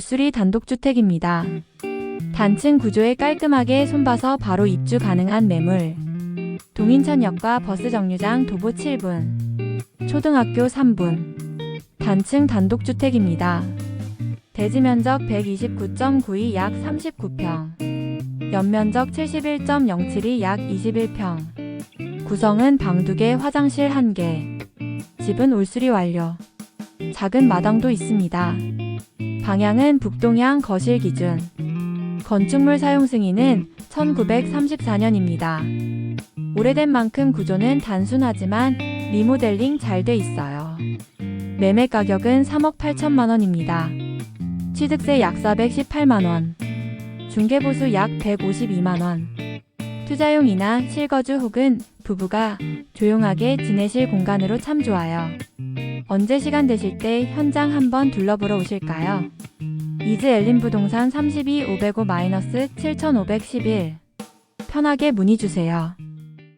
올수리 단독주택입니다. 단층 구조에 깔끔하게 손봐서 바로 입주 가능한 매물. 동인천역과 버스 정류장 도보 7분. 초등학교 3분. 단층 단독주택입니다. 대지 면적 129.92 약 39평. 연면적 71.07이 약 21평. 구성은 방 2개, 화장실 1개. 집은 올수리 완료. 작은 마당도 있습니다. 방향은 북동향 거실 기준. 건축물 사용 승인은 1934년입니다. 오래된 만큼 구조는 단순하지만 리모델링 잘 돼 있어요. 매매 가격은 3억 8천만 원입니다. 취득세 약 418만 원. 중개보수 약 152만 원. 투자용이나 실거주 혹은 부부가 조용하게 지내실 공간으로 참 좋아요. 언제 시간 되실 때 현장 한번 둘러보러 오실까요? 이즈 엘린 부동산 32 505-7511 편하게 문의 주세요.